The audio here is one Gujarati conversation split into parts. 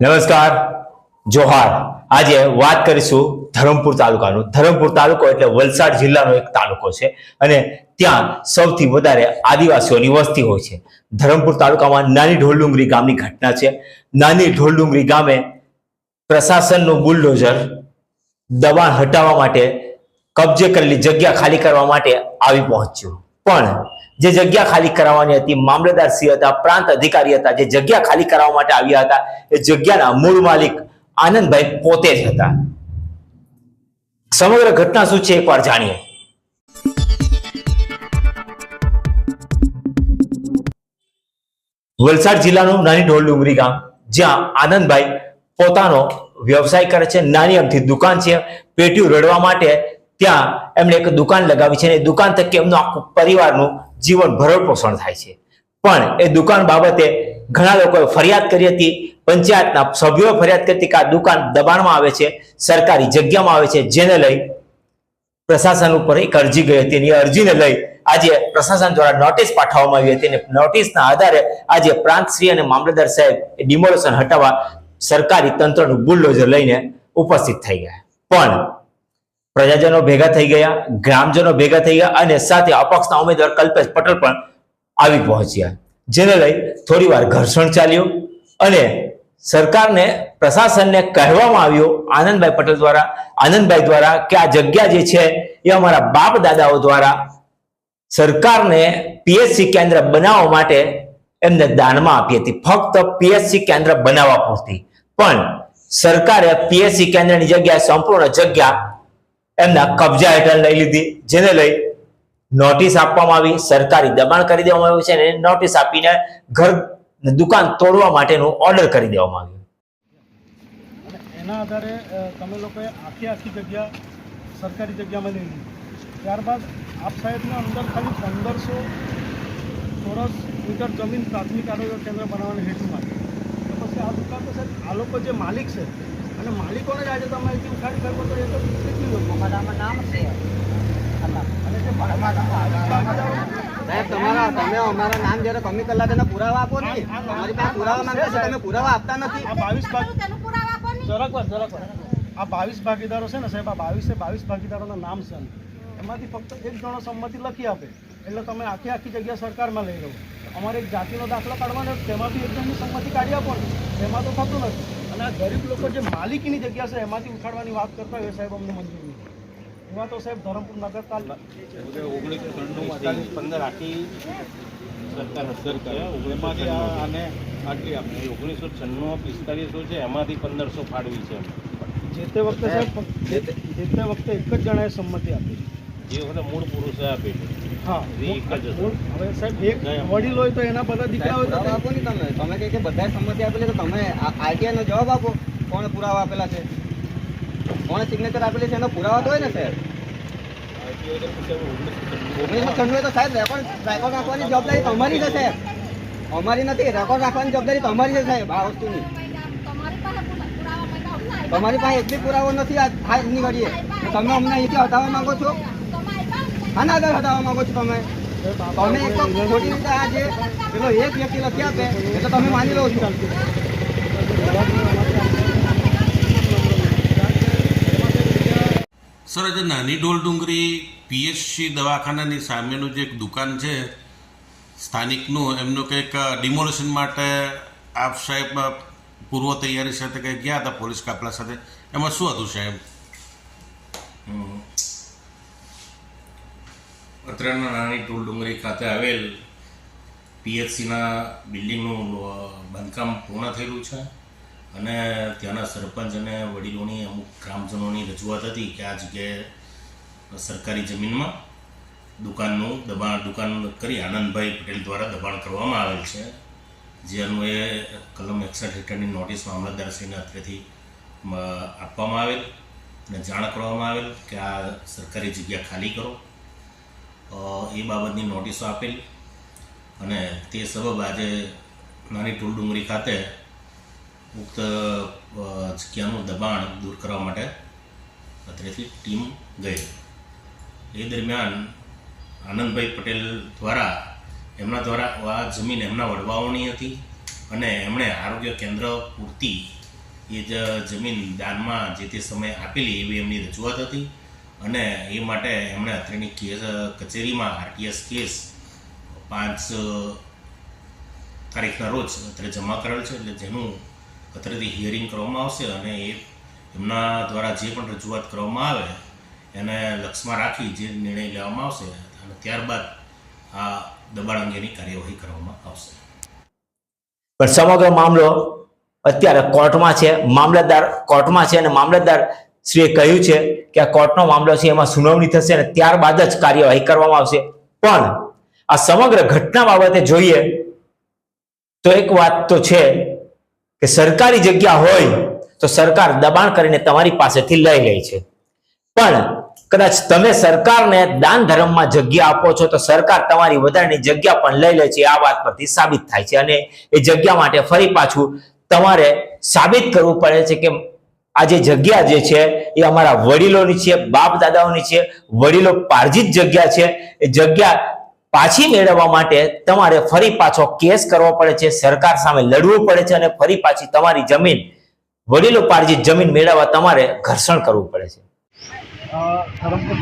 નમસ્કાર, જોહાર. આજે વાત કરીશું ધરમપુર તાલુકાનું. ધરમપુર તાલુકો એટલે વલસાડ જિલ્લાનો એક તાલુકો છે અને ત્યાં સૌથી વધારે આદિવાસીઓની વસ્તી હોય છે. ધરમપુર તાલુકામાં નાની ઢોલડુંગરી ગામની ઘટના છે. નાની ઢોલડુંગરી ગામે પ્રશાસનનું બુલડોઝર દબાણ હટાવવા માટે કબજે કરેલી જગ્યા ખાલી કરવા માટે આવી પહોંચ્યું. પણ જે જગ્યા ખાલી કરાવવાની હતી, મામલતદાર હતા, પ્રાંત અધિકારી હતા, જે જગ્યા ખાલી કરાવવા માટે આવ્યા હતા, એ જગ્યાના મૂળ માલિક આનંદભાઈ પોતે જ હતા. સમગ્ર ઘટના શું છે એકવાર જાણીએ. વલસાડ જિલ્લાનું નાની ઢોલ ડુંગરી ગામ, જ્યાં આનંદભાઈ પોતાનો વ્યવસાય કરે છે, નાની અમથી દુકાન છે પેટીઓ રડવા માટે ત્યાં એમણે એક દુકાન લગાવી છે અને દુકાન થકી એમનું આખું પરિવારનું જીવન ભરણ પોષણ થાય છે. પણ એ દુકાન બાબતે ઘણા લોકોએ ફરિયાદ કરી હતી. પંચાયતના સભ્યોએ ફરિયાદ કરી હતી કે આ દુકાન દબાણમાં આવે છે, સરકારી જગ્યામાં આવે છે, જેને લઈ પ્રશાસન ઉપર એક અરજી ગઈ હતી એની અરજીને લઈ આજે પ્રશાસન દ્વારા નોટિસ પાઠવવામાં આવી હતી અને નોટિસના આધારે આજે પ્રાંતશ્રી અને મામલતદાર સાહેબ એ ડિમોલેશન હટાવવા સરકારી તંત્રનું બુલડોઝર લઈને ઉપસ્થિત થઈ ગયા. પણ પ્રજાજનો ભેગા થઈ ગયા, ગ્રામજનો ભેગા થઈ ગયા અને સાથે અપક્ષના ઉમેદવાર કલ્પેશ પટેલ પણ આવી પહોંચ્યા. જેને લઈ થોડી ઘર્ષણ ચાલ્યું અને સરકારને, પ્રશાસનને કહેવામાં આવ્યું આનંદભાઈ પટેલ દ્વારા, આનંદભાઈ દ્વારા કે આ જગ્યા જે છે એ અમારા બાપ દાદાઓ દ્વારા સરકારને પીએચસી કેન્દ્ર બનાવવા માટે એમને દાનમાં આપી હતી. ફક્ત પીએચસી કેન્દ્ર બનાવવા પૂરતી. પણ સરકારે પીએચસી કેન્દ્રની જગ્યાએ સંપૂર્ણ જગ્યા એમના કબજા હેઠળ લઈ લીધી, જેને લઈ નોટિસ આપવામાં આવી, સરકારી દબાણ કરી દેવામાં આવ્યું છે અને નોટિસ આપીને ઘર, દુકાન તોડવા માટેનું ઓર્ડર કરી દેવામાં આવ્યું. એના આધારે તમે લોકોએ આખી આખી જગ્યા સરકારી જગ્યામાં લઈ લીધી. ત્યારબાદ આપ સાહેબને અંદર ખાલી પંદરસો ચોરસ મીટર જમીન પ્રાથમિક આરોગ્ય કેન્દ્ર બનાવવાના હેતુ માટે પછી આ દુકાન તો સાહેબ, આ લોકો જે માલિક છે અને માલિકોને જ આજે તમારે ઉઠાડી કરવો તો એ તો કેટલી લોકો અમારામાં નામ છે. અલ્લાહ. અને જે ભાગીદારો- સાહેબ તમારા તમે અમારા નામ જ્યારે કમી કલા તેના પુરાવા આપો ને પાસે પુરાવા માંગતા છે તમે પુરાવા આપતા નથી. આ બાવીસ. જરાક વાર જરાક વાર આ બાવીસ ભાગીદારો છે ને સાહેબ આ બાવીસે બાવીસ ભાગીદારોના નામ છે એમાંથી ફક્ત એક જણો સંમતિ લખી આપે. એટલે તમે આખી આખી જગ્યા સરકારમાં લઈ લો. અમારે એક જાતિનો દાખલો કાઢવાનો તેમાંથી તેમાં એક જણની સંમતિ કાઢી આપો ને તેમાં તો થતું નથી. અને આ ગરીબ લોકો જે માલિકીની જગ્યા છે એમાંથી ઉઠાડવાની વાત કરતા હોય એ સાહેબ અમને મંજૂર નથી એમાં તો સાહેબ ધરમપુર નગર તાલુકા ઓગણીસો ત્રણનું અડતાલીસ પંદર આખી સરકાર અસર કરે. એમાંથી આ આને આટલી આપણે ઓગણીસો છન્નું પિસ્તાલીસો છે એમાંથી પંદરસો ફાળવી છે જે તે વખતે સાહેબ જે તે જે તે વખતે એક જ જણાએ સંમતિ આપી. જે વખતે મૂળ પુરુષે આપેલું હા એ એક જ હતું. મૂળ- હવે સાહેબ એક વડીલ હોય તો એના બધા દીકરા હોય તો આપો ને તમે. તમે કહે કે બધાએ સંમતિ આપેલી તો તમે આરટીઆઈ નો જવાબ આપો. કોણે પુરાવા આપેલા છે? કોણે સિગ્નેચર આપેલી છે? એનો પુરાવા તો હોય ને સાહેબ? ઓગણીસો તો સાહેબ રેકોર્ડ રેકોર્ડ રાખવાની જવાબદારી તમારી છે સાહેબ. અમારી નથી રેકોર્ડ રાખવાની જવાબદારી તમારી છે સાહેબ આ વસ્તુની. તમારી પાસે એક બી પુરાવો નથી આ આ એમની ઘડીએ તમે અમને અહીંથી હટાવવા માંગો છો? ને? હટાવવા માંગો છો તમે? તમે એક ખોટી રીતે આ જે પેલો એક વ્યક્તિ લખી આપે એ તો તમે માની લો છો. સર આજે નાની ઢોલ ડુંગરી પીએચસી દવાખાનાની સામેનું જે એક દુકાન છે સ્થાનિકનું એમનું કંઈક ડિમોલેશન માટે આપ સાહેબ પૂર્વ તૈયારી સાથે કંઈક ગયા હતા પોલીસ કાફલા સાથે? એમાં શું હતું સાહેબ? અત્રેના નાની ટોલ ડુંગરી ખાતે આવેલ પીએચસીના બિલ્ડિંગનું બાંધકામ પૂર્ણ થયેલું છે. અને ત્યાંના સરપંચ અને વડીલોની અમુક ગ્રામજનોની રજૂઆત હતી કે આ જગ્યાએ સરકારી જમીનમાં દુકાનનું દબાણ, દુકાન કરી આનંદભાઈ પટેલ દ્વારા દબાણ કરવામાં આવેલ છે. જે અન્વયે કલમ એકસઠ હેઠળની નોટિસ મામલતદારશ્રીને અત્રેથી આપવામાં આવેલ અને જાણ કરવામાં આવેલ કે આ સરકારી જગ્યા ખાલી કરો. એ બાબતની નોટિસો આપેલ અને તે સબબ આજે નાની ટોલ ખાતે ઉક્ત જગ્યાનું દબાણ દૂર કરવા માટે અત્રેથી ટીમ ગઈ. એ દરમિયાન આનંદભાઈ પટેલ દ્વારા, એમના દ્વારા આ જમીન એમના વડવાઓની હતી અને એમણે આરોગ્ય કેન્દ્ર પૂરતી એ જ જમીન દાનમાં જે તે સમયે આપેલી એવી એમની રજૂઆત હતી. અને એ માટે એમણે અત્રેની કેસ, કચેરીમાં આરટીએસ કેસ પાંચ તારીખના રોજ અત્રે જમા કરેલ છે, એટલે જેનું અત્રેથી હિયરિંગ કરવામાં આવશે અને એ એમના દ્વારા જે પણ રજૂઆત કરવામાં આવે, એને લક્ષમાં રાખી જે નિર્ણય લેવામાં આવશે અને ત્યારબાદ આ દબાણ અંગેની કાર્યવાહી કરવામાં આવશે. પણ સમગ્ર મામલો અત્યારે કોર્ટમાં છે, મામલતદાર કોર્ટમાં છે અને મામલતદાર શ્રીએ કહ્યું છે કે આ કોર્ટનો મામલો છે, એમાં સુનાવણી થશે અને ત્યારબાદ જ કાર્યવાહી કરવામાં આવશે. પણ આ સમગ્ર ઘટના બાબતે જોઈએ તો એક વાત તો છે કે સરકારી જગ્યા હોય તો સરકાર દબાણ કરીને તમારી પાસેથી લઈ લે છે. પણ કદાચ તમે સરકારને દાન ધર્મમાં જગ્યા આપો છો તો સરકાર તમારી વધારાની જગ્યા પણ લઈ લે છે, આ વાત પરથી સાબિત થાય છે. અને એ જગ્યા માટે ફરી પાછું તમારે સાબિત કરવું પડે છે કે આ જે જગ્યા જે છે એ અમારા વડીલોની છે, બાપ દાદાઓની છે, વડીલો પાર્જિત જગ્યા છે. એ જગ્યા પાછી મેળવવા માટે તમારે ફરી પાછો કેસ કરવો પડે છે, સરકાર સામે લડવું પડે છે અને ફરી પાછી તમારી જમીન, વડીલો પાર્જિત જમીન મેળવવા તમારે ઘર્ષણ કરવું પડે છે. ધરમપુર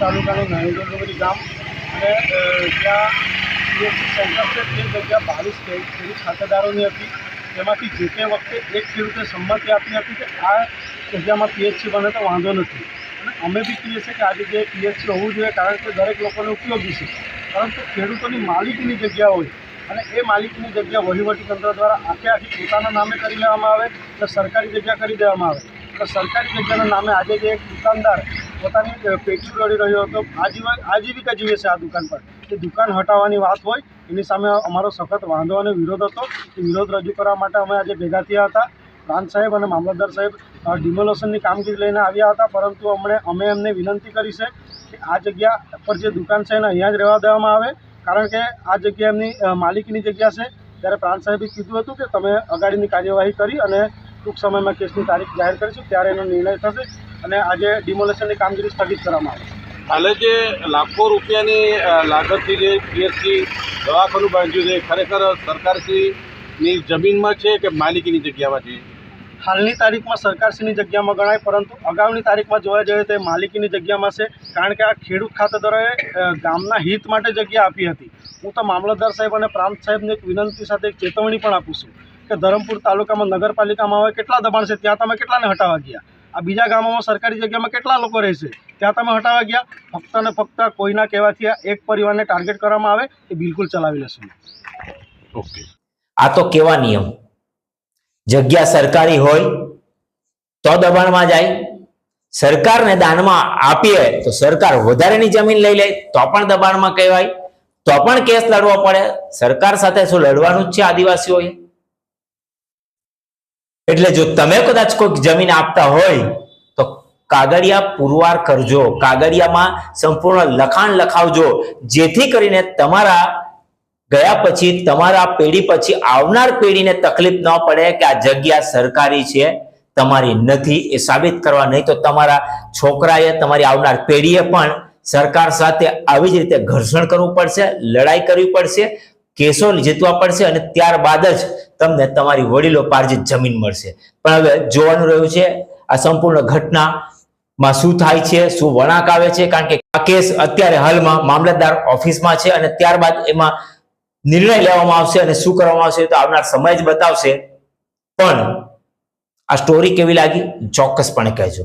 જે તે વખતે એક ખેડૂતે સંમતિ આપી હતી કે આ જગ્યામાં પીએચસી બને તો વાંધો નથી. અને અમે બી કહીએ છીએ કે આ જગ્યાએ પીએચસી હોવું જોઈએ કારણ કે દરેક લોકોને ઉપયોગી છે. પરંતુ ખેડૂતોની માલિકીની જગ્યા હોય અને એ માલિકીની જગ્યા વહીવટી તંત્ર દ્વારા આખે આખી પોતાના નામે કરી લેવામાં આવે કે સરકારી જગ્યા કરી દેવામાં આવે. તો સરકારી જગ્યાના નામે આજે જે એક દુકાનદાર પોતાની પેટી દોડી રહ્યો હતો, આજીવન આજીવિકા જીવે છે આ દુકાન પર. એ દુકાન હટાવવાની વાત હોય, એની સામે અમારો સખત વાંધો અને વિરોધ હતો. એ વિરોધ રજૂ કરવા માટે અમે આજે ભેગા થયા હતા. પ્રાંત સાહેબ અને મામલતદાર સાહેબ ડિમોલેશનની કામગીરી લઈને આવ્યા હતા, પરંતુ અમને, અમે એમને વિનંતી કરી છે કે આ જગ્યા પર જે દુકાન છે એને અહીંયા જ રહેવા દેવામાં આવે, કારણ કે આ જગ્યા એમની માલિકીની જગ્યા છે. ત્યારે પ્રાંત સાહેબે કીધું હતું કે તમે અગાડીની કાર્યવાહી કરી અને ટૂંક સમયમાં કેસની તારીખ જાહેર કરીશું, ત્યારે એનો નિર્ણય થશે અને આજે ડિમોલેશનની કામગીરી સ્થગિત કરવામાં આવશે હાલે જે લાખો રૂપિયાની લાગતથી જે પીએચસી દવાખાનું બાંધ્યું છે ખરેખર સરકારશ્રીની જમીનમાં છે કે માલિકીની જગ્યામાં છે? હાલની તારીખમાં સરકારશ્રીની જગ્યામાં ગણાય, પરંતુ અગાઉની તારીખમાં જોવા જઈએ તો માલિકીની જગ્યામાં છે, કારણ કે આ ખેડૂત ખાતેદારોએ ગામના હિત માટે જગ્યા આપી હતી. હું તો મામલતદાર સાહેબ અને પ્રાંત સાહેબને એક વિનંતી સાથે એક ચેતવણી પણ આપું છું કે ધરમપુર તાલુકામાં, નગરપાલિકામાં હવે કેટલા દબાણ છે, ત્યાં તમે કેટલાને હટાવવા ગયા? આ બીજા ગામોમાં સરકારી જગ્યામાં કેટલા લોકો રહેશે ત્યાં તમે હટાવવા ગયા? ફક્ત ને ફક્ત કોઈના કહેવાથી એક પરિવારને ટાર્ગેટ કરવામાં આવે, એ બિલકુલ ચલાવી લેશું. ઓકે. આ તો કેવા નિયમ? જગ્યા સરકારી હોય તો દબાણમાં જાય. સરકારને દાનમાં આપીએ તો સરકાર વધારેની જમીન લઈ લે તો પણ દબાણમાં કહેવાય. તો પણ કેસ લડવો પડે. સરકાર સાથે શું લડવાનું જ છે આદિવાસીઓએ? એટલે જો તમે કદાચ કોઈક જમીન આપતા હોય તો કાગળિયા પુરવાર કરજો. કાગળિયામાં સંપૂર્ણ લખાણ લખાવજો. જેથી કરીને તમારા ગયા પછી તમારા પેઢી પછી આવનાર પેઢીને તકલીફ ન પડે કે આ જગ્યા સરકારી છે, તમારી નથી એ સાબિત કરવા. નહીં તો તમારા છોકરાએ, તમારી આવનાર પેઢીએ પણ સરકાર સાથે આવી જ રીતે ઘર્ષણ કરવું પડશે, લડાઈ કરવી પડશે, કેસો જીતવા પડશે અને ત્યારબાદ જ તમને તમારી વડીલો પાર્જિત જમીન મળશે. પણ હવે જોવાનું રહ્યું છે, આ સંપૂર્ણ ઘટનામાં શું થાય છે, શું વળાંક આવે છે, કારણ કે આ કેસ અત્યારે હાલમાં મામલતદાર ઓફિસમાં છે અને ત્યારબાદ એમાં નિર્ણય લેવામાં આવશે અને શું કરવામાં આવશે તો આવનાર સમય જ બતાવશે. પણ આ સ્ટોરી કેવી લાગી? ચોક્કસપણે કહેજો.